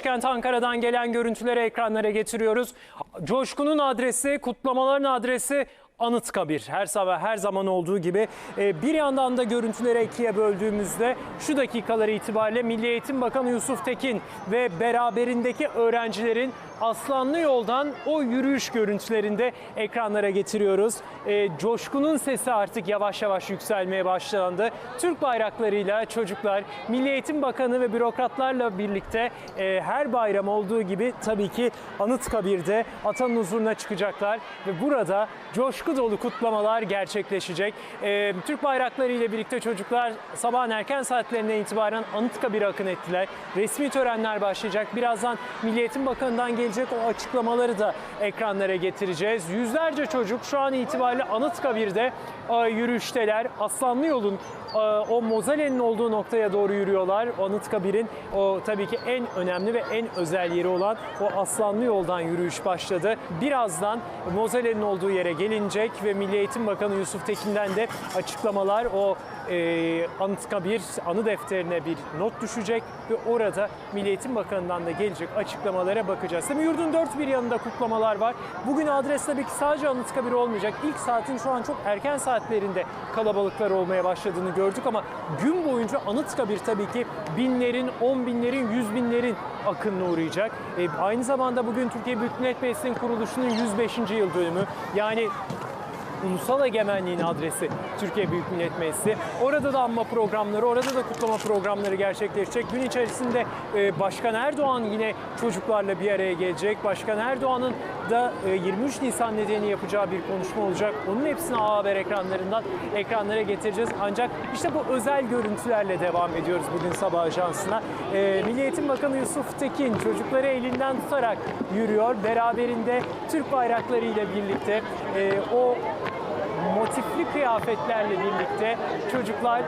Başkent Ankara'dan gelen görüntüleri ekranlara getiriyoruz. Coşkunun adresi, kutlamaların adresi Anıtkabir. Her sabah her zaman olduğu gibi Ee, bir yandan da görüntüleri ikiye böldüğümüzde şu dakikaları itibariyle Milli Eğitim Bakanı Yusuf Tekin ve beraberindeki öğrencilerin Aslanlı Yol'dan o yürüyüş görüntülerinde ekranlara getiriyoruz. Ee, coşkunun sesi artık yavaş yavaş yükselmeye başlandı. Türk bayraklarıyla çocuklar Milli Eğitim Bakanı ve bürokratlarla birlikte e, her bayram olduğu gibi tabii ki Anıtkabir'de atanın huzuruna çıkacaklar ve burada coşku dolu kutlamalar gerçekleşecek. Ee, Türk bayrakları ile birlikte çocuklar sabahın erken saatlerinden itibaren Anıtkabir'e akın ettiler. Resmi törenler başlayacak. Birazdan Milli Eğitim Bakanı'ndan gelecek o açıklamaları da ekranlara getireceğiz. Yüzlerce çocuk şu an itibariyle Anıtkabir'de e, yürüyüşteler. Aslanlı yolun e, o mozalenin olduğu noktaya doğru yürüyorlar. Anıtkabir'in o tabii ki en önemli ve en özel yeri olan o Aslanlı yoldan yürüyüş başladı. Birazdan mozalenin olduğu yere gelinecek ve Milli Eğitim Bakanı Yusuf Tekin'den de açıklamalar o e, Anıtkabir anı defterine bir not düşecek ve orada Milli Eğitim Bakanı'ndan da gelecek açıklamalara bakacağız. Tabii yurdun dört bir yanında kutlamalar var. Bugün adres tabii ki sadece Anıtkabir olmayacak. İlk saatin şu an çok erken saatlerinde kalabalıklar olmaya başladığını gördük ama gün boyunca Anıtkabir tabii ki binlerin, on binlerin, yüz binlerin akınına uğrayacak. E, aynı zamanda bugün Türkiye Büyük Millet Meclisi'nin kuruluşunun 105. yıl dönümü. Yani ulusal egemenliğin adresi Türkiye Büyük Millet Meclisi. Orada da anma programları, orada da kutlama programları gerçekleşecek. Gün içerisinde e, Başkan Erdoğan yine çocuklarla bir araya gelecek. Başkan Erdoğan'ın da e, 23 Nisan nedeni yapacağı bir konuşma olacak. Onun hepsini A Haber ekranlarından ekranlara getireceğiz. Ancak işte bu özel görüntülerle devam ediyoruz bugün sabah ajansına. E, Milli Eğitim Bakanı Yusuf Tekin çocukları elinden tutarak yürüyor. Beraberinde Türk bayraklarıyla birlikte e, o motifli kıyafetlerle birlikte çocuklar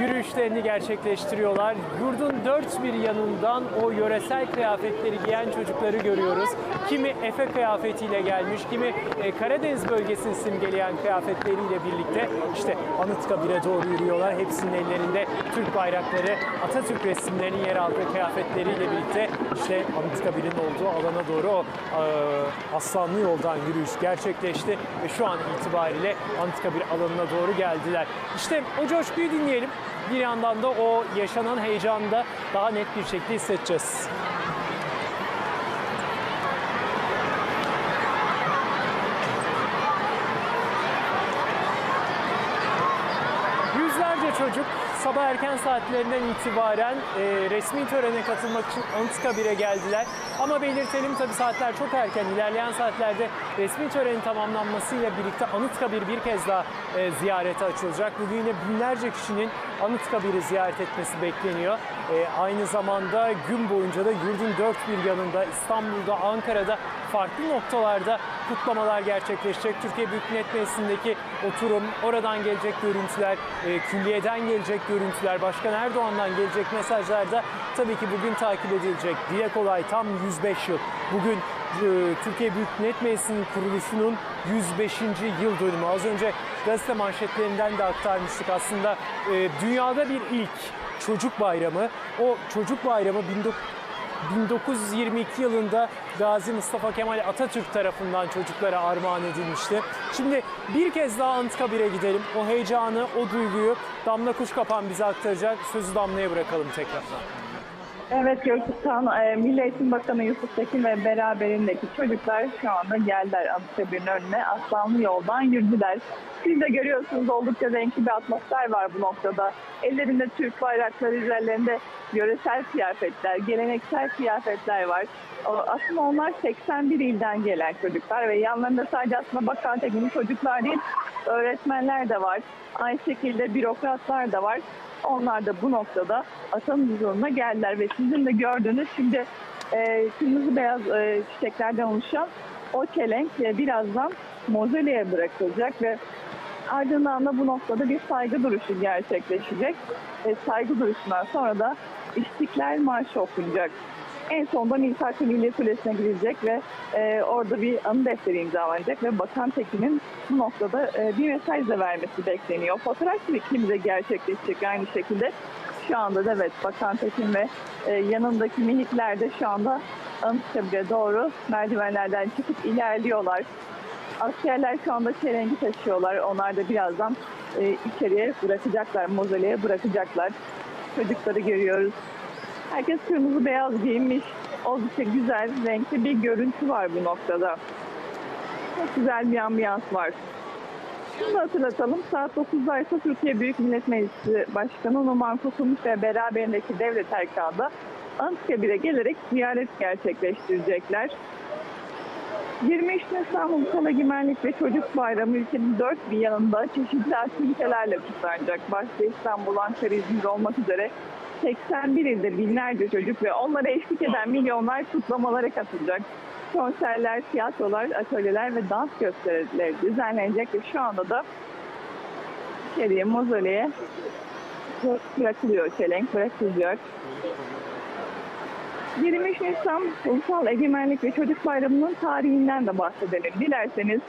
yürüyüşlerini gerçekleştiriyorlar. Yurdun dört bir yanından o yöresel kıyafetleri giyen çocukları görüyoruz. Kimi Efe kıyafetiyle gelmiş, kimi e, Karadeniz bölgesini simgeleyen kıyafetleriyle birlikte işte Anıtkabir'e doğru yürüyorlar. Hepsinin ellerinde Türk bayrakları, Atatürk resimlerinin yer aldığı kıyafetleriyle birlikte işte Anıtkabir'in olduğu alana doğru o e, Aslanlı yoldan yürüyüş gerçekleşti ve şu an itibariyle Anıtkabir alanına doğru geldiler. İşte o coşkuyu dinleyelim. Bir yandan da o yaşanan heyecanı da daha net bir şekilde hissedeceğiz. Yüzlerce çocuk sabah erken saatlerinden itibaren e, resmi törene katılmak için Anıtkabir'e geldiler. Ama belirtelim tabi saatler çok erken. İlerleyen saatlerde resmi törenin tamamlanmasıyla birlikte Anıtkabir bir kez daha e, ziyarete açılacak. Bugün yine binlerce kişinin Anıtkabir'i ziyaret etmesi bekleniyor. E, aynı zamanda gün boyunca da yurdun dört bir yanında İstanbul'da, Ankara'da farklı noktalarda kutlamalar gerçekleşecek. Türkiye Büyük Millet Meclisi'ndeki oturum, oradan gelecek görüntüler, e, külliyeden gelecek görüntüler, Başkan Erdoğan'dan gelecek mesajlar da tabii ki bugün takip edilecek. Dile kolay tam 105 yıl. Bugün e, Türkiye Büyük Millet Meclisi'nin kuruluşunun 105. yıl dönümü. Az önce gazete manşetlerinden de aktarmıştık aslında. e, dünyada bir ilk çocuk bayramı. O çocuk bayramı 19 1922 yılında Gazi Mustafa Kemal Atatürk tarafından çocuklara armağan edilmişti. Şimdi bir kez daha Anıtkabir'e gidelim. O heyecanı, o duyguyu Damla Kuşkapan bize aktaracak. Sözü Damla'ya bırakalım tekrar. Evet Gökhan, e, Milli Eğitim Bakanı Yusuf Tekin ve beraberindeki çocuklar şu anda geldiler Anıtkabir'in önüne. Aslanlı yoldan yürüdüler. Siz de görüyorsunuz oldukça renkli bir atmosfer var bu noktada. Ellerinde Türk bayrakları, üzerlerinde yöresel kıyafetler, geleneksel kıyafetler var. Aslında onlar 81 ilden gelen çocuklar ve yanlarında sadece aslında Bakan Tekin'in çocuklar değil, öğretmenler de var. Aynı şekilde bürokratlar da var. Onlar da bu noktada atanın huzuruna geldiler ve sizin de gördüğünüz şimdi e, kırmızı beyaz e, çiçeklerden oluşan o çelenk e, birazdan mozoleye bırakılacak ve ardından da bu noktada bir saygı duruşu gerçekleşecek. E, saygı duruşundan sonra da İstiklal Marşı okunacak. En sonunda Nilüfer Milli Kulesi'ne gidilecek ve e, orada bir anı defteri imzalanacak ve Bakan Tekin'in bu noktada e, bir mesaj da vermesi bekleniyor. Fotoğraf çekimi de gerçekleşecek aynı şekilde. Şu anda da evet Bakan Tekin ve e, yanındaki minikler de şu anda Anıtkabir'e doğru merdivenlerden çıkıp ilerliyorlar. Askerler şu anda çelengi taşıyorlar. Onlar da birazdan e, içeriye bırakacaklar, mozoleye bırakacaklar. Çocukları görüyoruz. Herkes kırmızı beyaz giyinmiş. Oldukça güzel, renkli bir görüntü var bu noktada. Çok güzel bir ambiyans var. Şunu da hatırlatalım. Saat 9'da ise Türkiye Büyük Millet Meclisi Başkanı Numan Kurtulmuş ve beraberindeki devlet erkanı Anıtkabir'e gelerek ziyaret gerçekleştirecekler. 23 Nisan Ulusal Egemenlik ve Çocuk Bayramı ülkenin dört bir yanında çeşitli aktivitelerle kutlanacak. Başta İstanbul, Ankara, İzmir olmak üzere 81 ilde binlerce çocuk ve onlara eşlik eden milyonlar kutlamalara katılacak. Konserler, tiyatrolar, atölyeler ve dans gösterileri düzenlenecek ve şu anda da içeriye, mozoleye bırakılıyor, çelenk bırakılacak. 23 Nisan Ulusal Egemenlik ve Çocuk Bayramı'nın tarihinden de bahsedelim. Dilerseniz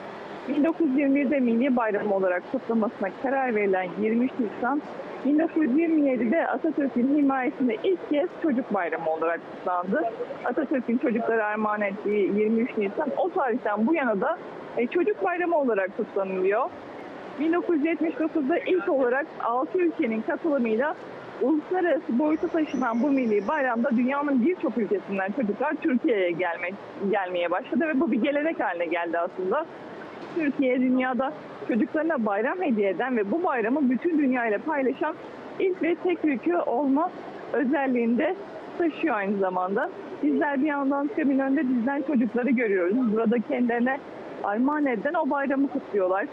1921'de Milli Bayram olarak kutlamasına karar verilen 23 Nisan 1927'de Atatürk'ün himayesinde ilk kez Çocuk Bayramı olarak kutlandı. Atatürk'ün çocuklara armağan ettiği 23 Nisan o tarihten bu yana da e, Çocuk Bayramı olarak kutlanılıyor. 1979'da ilk olarak 6 ülkenin katılımıyla uluslararası boyuta taşınan bu milli bayramda dünyanın birçok ülkesinden çocuklar Türkiye'ye gelmek gelmeye başladı ve bu bir gelenek haline geldi aslında. Türkiye dünyada çocuklarına bayram hediye eden ve bu bayramı bütün dünya ile paylaşan ilk ve tek ülke olma özelliğinde taşıyor aynı zamanda. Bizler bir yandan kabin önünde dizilen çocukları görüyoruz. Burada kendilerine armağan eden o bayramı kutluyorlar.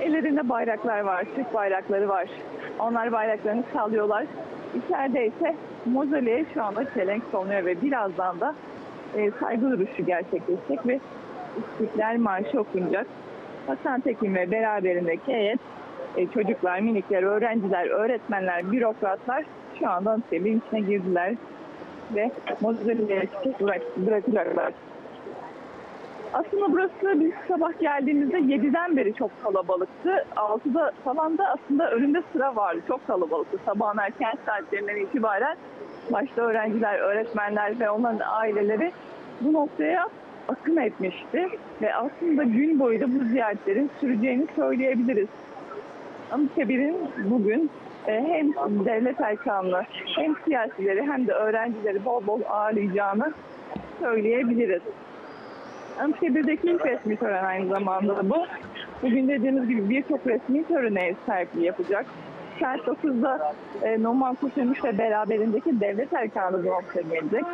Ellerinde bayraklar var, Türk bayrakları var. Onlar bayraklarını sallıyorlar. İçeride ise mozoleye şu anda çelenk solunuyor ve birazdan da e, saygı duruşu gerçekleşecek ve İstiklal Marşı okunacak. Hasan Tekin ve beraberindeki heyet e, çocuklar, minikler, öğrenciler, öğretmenler, bürokratlar şu anda Anıtkabir'in içine girdiler ve mozoleye bırak, bırakacaklar. Aslında burası biz sabah geldiğimizde 7'den beri çok kalabalıktı. 6'da falan da aslında önünde sıra vardı. Çok kalabalıktı. Sabahın erken saatlerinden itibaren başta öğrenciler, öğretmenler ve onların aileleri bu noktaya akın etmişti. Ve aslında gün boyu da bu ziyaretlerin süreceğini söyleyebiliriz. Anıtkabir'in bugün e, hem devlet erkanını hem siyasileri hem de öğrencileri bol bol ağırlayacağını söyleyebiliriz. Anıtkabir'deki ilk resmi tören aynı zamanda bu. Bugün dediğimiz gibi birçok resmi törene ev sahipliği yapacak. Saat 9'da e, Numan Kurtulmuş ve beraberindeki devlet erkanı noktaya gelecek.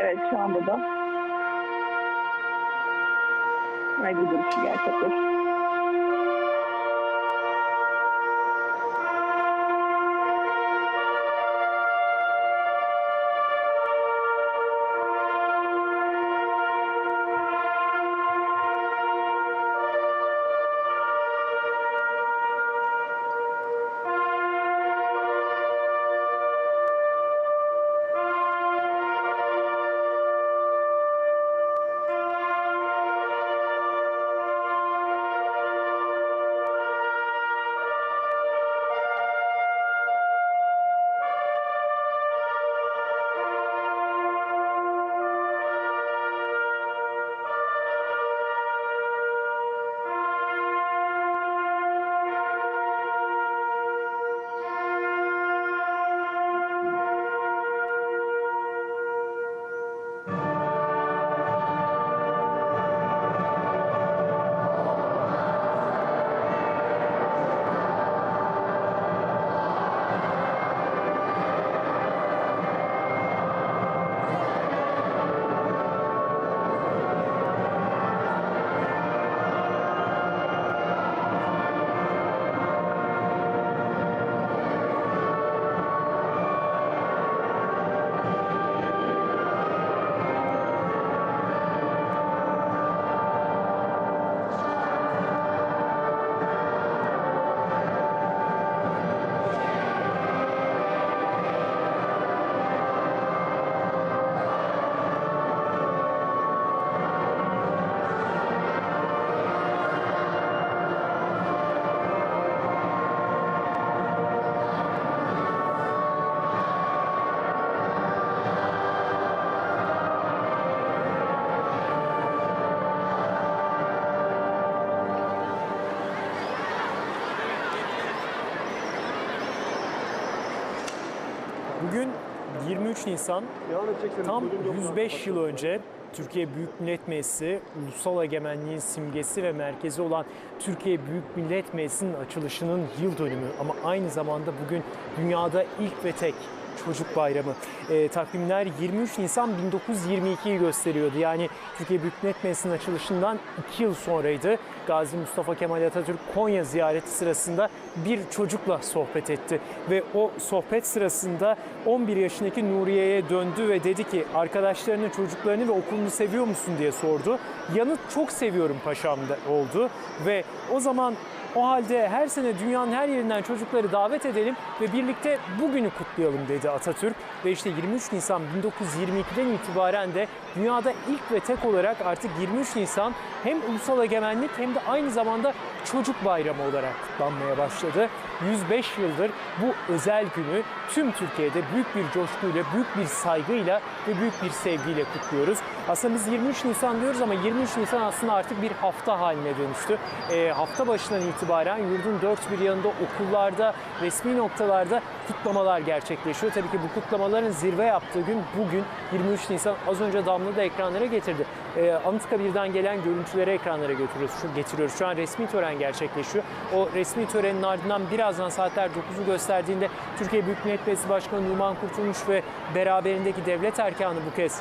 Evet şu anda da saygı duruşu gerçekleşti. Bugün 23 Nisan. Tam buyurun, yoksa- 105 yıl önce Türkiye Büyük Millet Meclisi ulusal egemenliğin simgesi ve merkezi olan Türkiye Büyük Millet Meclisi'nin açılışının yıl dönümü. Ama aynı zamanda bugün dünyada ilk ve tek Çocuk Bayramı. Ee, takvimler 23 Nisan 1922'yi gösteriyordu. Yani Türkiye Büyük Millet Meclisi'nin açılışından 2 yıl sonraydı. Gazi Mustafa Kemal Atatürk Konya ziyareti sırasında bir çocukla sohbet etti. Ve o sohbet sırasında 11 yaşındaki Nuriye'ye döndü ve dedi ki arkadaşlarını, çocuklarını ve okulunu seviyor musun diye sordu. Yanıt çok seviyorum paşam oldu. Ve o zaman o halde her sene dünyanın her yerinden çocukları davet edelim ve birlikte bugünü kutlayalım dedi Atatürk. Ve işte 23 Nisan 1922'den itibaren de dünyada ilk ve tek olarak artık 23 Nisan hem ulusal egemenlik hem de aynı zamanda çocuk bayramı olarak kutlanmaya başladı. 105 yıldır bu özel günü tüm Türkiye'de büyük bir coşkuyla, büyük bir saygıyla ve büyük bir sevgiyle kutluyoruz. Aslında biz 23 Nisan diyoruz ama 23 Nisan aslında artık bir hafta haline dönüştü. Ee, hafta başından itibaren yurdun dört bir yanında okullarda, resmi noktalarda kutlamalar gerçekleşiyor. Tabii ki bu kutlamaların zirve yaptığı gün bugün 23 Nisan az önce Damla da ekranlara getirdi. Ee, Anıtkabir'den gelen görüntüleri ekranlara götürüyoruz. Şu, getiriyoruz. Şu an resmi tören gerçekleşiyor. O resmi törenin ardından birazdan saatler 9'u gösterdiğinde Türkiye Büyük Millet Meclisi Başkanı Numan Kurtulmuş ve beraberindeki devlet erkanı bu kez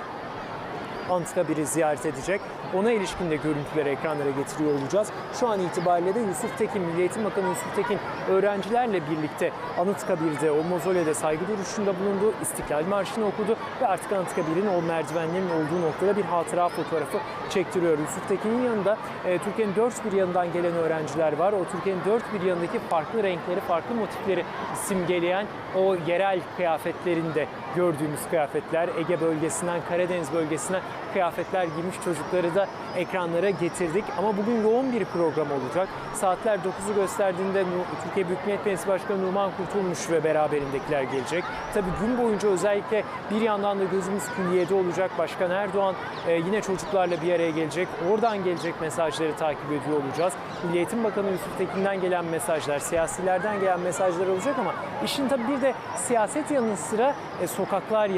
Anıtkabir'i ziyaret edecek. Ona ilişkin de görüntüleri ekranlara getiriyor olacağız. Şu an itibariyle de Yusuf Tekin, Milli Eğitim Bakanı Yusuf Tekin öğrencilerle birlikte Anıtkabir'de, o mozolede saygı duruşunda bulundu. İstiklal Marşı'nı okudu ve artık Anıtkabir'in o merdivenlerin olduğu noktada bir hatıra fotoğrafı çektiriyor. Yusuf Tekin'in yanında e, Türkiye'nin dört bir yanından gelen öğrenciler var. O Türkiye'nin dört bir yanındaki farklı renkleri, farklı motifleri simgeleyen o yerel kıyafetlerinde gördüğümüz kıyafetler, Ege bölgesinden Karadeniz bölgesinden kıyafetler giymiş çocukları da ekranlara getirdik. Ama bugün yoğun bir program olacak. Saatler 9'u gösterdiğinde Türkiye Büyük Millet Meclisi Başkanı Numan Kurtulmuş ve beraberindekiler gelecek. Tabii gün boyunca özellikle bir yandan da gözümüz külliyede olacak. Başkan Erdoğan e, yine çocuklarla bir araya gelecek. Oradan gelecek mesajları takip ediyor olacağız. Milli Eğitim Bakanı Yusuf Tekin'den gelen mesajlar, siyasilerden gelen mesajlar olacak ama işin tabii bir de siyaset yanı sıra e, sokaklar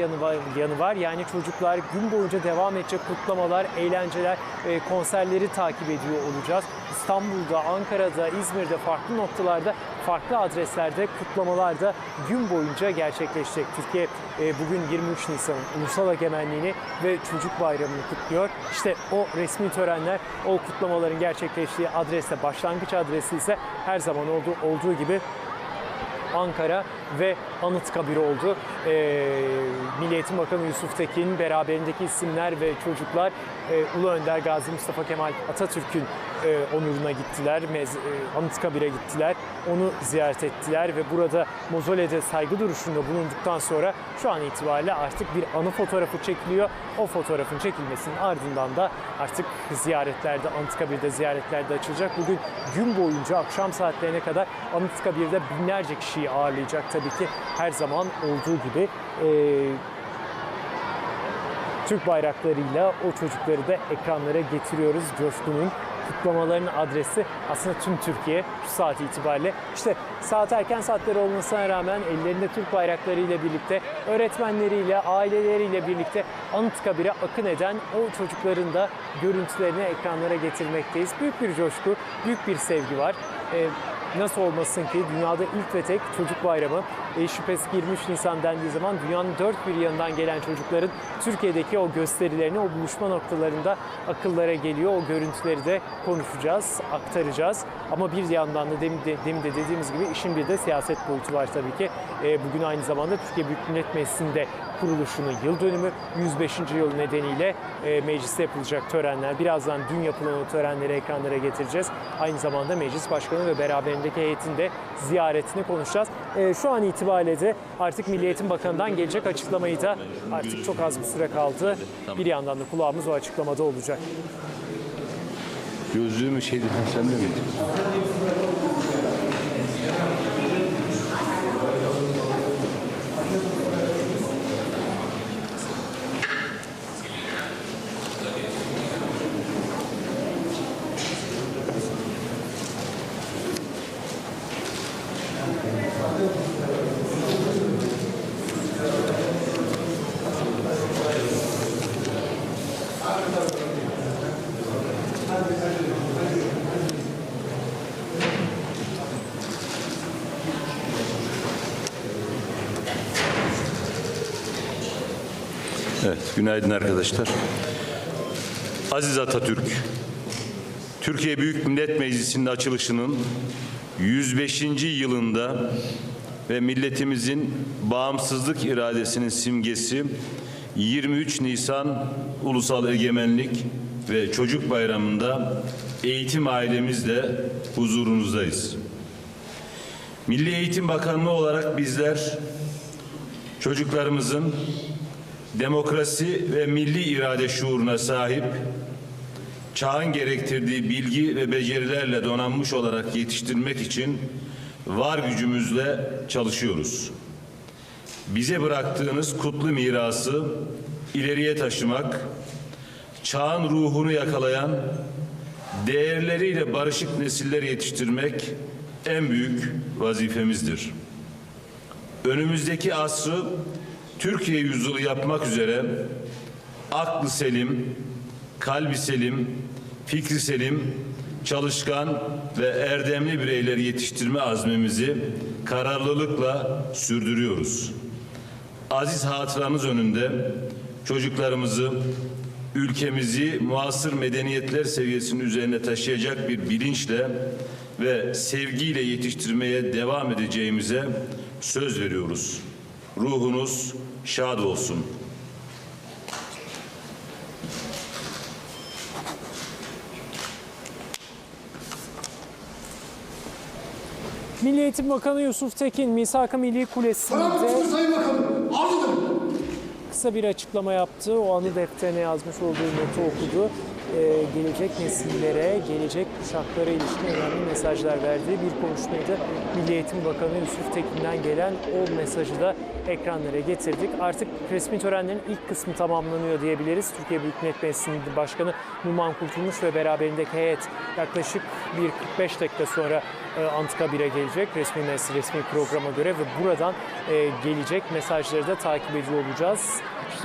yanı var. Yani çocuklar gün boyunca devam edecek kutlamalar, eğlenceler, e, konserleri takip ediyor olacağız. İstanbul'da, Ankara'da, İzmir'de farklı noktalarda, farklı adreslerde kutlamalar da gün boyunca gerçekleşecek. Türkiye e, bugün 23 Nisan'ın ulusal egemenliğini ve çocuk bayramını kutluyor. İşte o resmi törenler, o kutlamaların gerçekleştiği adreste, başlangıç adresi ise her zaman olduğu, olduğu gibi Ankara ve Anıtkabir oldu. Ee, Milli Eğitim Bakanı Yusuf Tekin, beraberindeki isimler ve çocuklar e, Ulu Önder Gazi Mustafa Kemal Atatürk'ün e, onuruna gittiler, Mez, e, Anıtkabir'e gittiler, onu ziyaret ettiler ve burada mozolede saygı duruşunda bulunduktan sonra şu an itibariyle artık bir anı fotoğrafı çekiliyor. O fotoğrafın çekilmesinin ardından da artık ziyaretlerde, Anıtkabir'de ziyaretlerde açılacak. Bugün gün boyunca akşam saatlerine kadar Anıtkabir'de binlerce kişiyi ağırlayacak tabii ki her zaman olduğu gibi. Ee, Türk bayraklarıyla o çocukları da ekranlara getiriyoruz. Coşkun'un kutlamaların adresi aslında tüm Türkiye şu saat itibariyle. İşte saat erken saatleri olmasına rağmen ellerinde Türk bayraklarıyla birlikte öğretmenleriyle, aileleriyle birlikte Anıtkabir'e akın eden o çocukların da görüntülerini ekranlara getirmekteyiz. Büyük bir coşku, büyük bir sevgi var. Ee, nasıl olmasın ki dünyada ilk ve tek çocuk bayramı e, şüphesiz ki 23 Nisan dendiği zaman dünyanın dört bir yanından gelen çocukların Türkiye'deki o gösterilerini, o buluşma noktalarında akıllara geliyor. O görüntüleri de konuşacağız, aktaracağız. Ama bir yandan da demin de, demin de dediğimiz gibi işin bir de siyaset boyutu var tabii ki. E, bugün aynı zamanda Türkiye Büyük Millet Meclisi'nde kuruluşunun yıl dönümü 105. yıl nedeniyle e, mecliste yapılacak törenler. Birazdan dün yapılan o törenleri ekranlara getireceğiz. Aynı zamanda meclis başkanı ve beraberindeki heyetin de ziyaretini konuşacağız. E, şu an itibariyle de artık Milli Eğitim Bakanı'ndan gelecek açıklamayı da artık çok az bir süre kaldı. Bir yandan da kulağımız o açıklamada olacak. Gözlüğümü şeydi sen de miydin? Günaydın arkadaşlar. Aziz Atatürk, Türkiye Büyük Millet Meclisi'nin açılışının 105. yılında ve milletimizin bağımsızlık iradesinin simgesi 23 Nisan Ulusal Egemenlik ve Çocuk Bayramı'nda eğitim ailemizle huzurunuzdayız. Milli Eğitim Bakanlığı olarak bizler çocuklarımızın demokrasi ve milli irade şuuruna sahip, çağın gerektirdiği bilgi ve becerilerle donanmış olarak yetiştirmek için var gücümüzle çalışıyoruz. Bize bıraktığınız kutlu mirası ileriye taşımak, çağın ruhunu yakalayan, değerleriyle barışık nesiller yetiştirmek en büyük vazifemizdir önümüzdeki asrı Türkiye yüzyılı yapmak üzere aklı selim, kalbi selim, fikri selim, çalışkan ve erdemli bireyleri yetiştirme azmimizi kararlılıkla sürdürüyoruz. Aziz hatıranız önünde çocuklarımızı, ülkemizi muasır medeniyetler seviyesinin üzerine taşıyacak bir bilinçle ve sevgiyle yetiştirmeye devam edeceğimize söz veriyoruz. Ruhunuz şad olsun. Milli Eğitim Bakanı Yusuf Tekin, Misak-ı Milli Kulesi'nde kısa bir açıklama yaptı. O anı defterine yazmış olduğu notu okudu. Ee, gelecek nesillere, gelecek kuşaklara ilişkin önemli mesajlar verdiği bir konuşmaydı. Milli Eğitim Bakanı Yusuf Tekin'den gelen o mesajı da ekranlara getirdik. Artık resmi törenlerin ilk kısmı tamamlanıyor diyebiliriz. Türkiye Büyük Millet Meclisi Başkanı Numan Kurtulmuş ve beraberindeki heyet yaklaşık bir 45 dakika sonra e, Anıtkabir'e gelecek resmi meclis, resmi programa göre ve buradan e, gelecek mesajları da takip ediyor olacağız.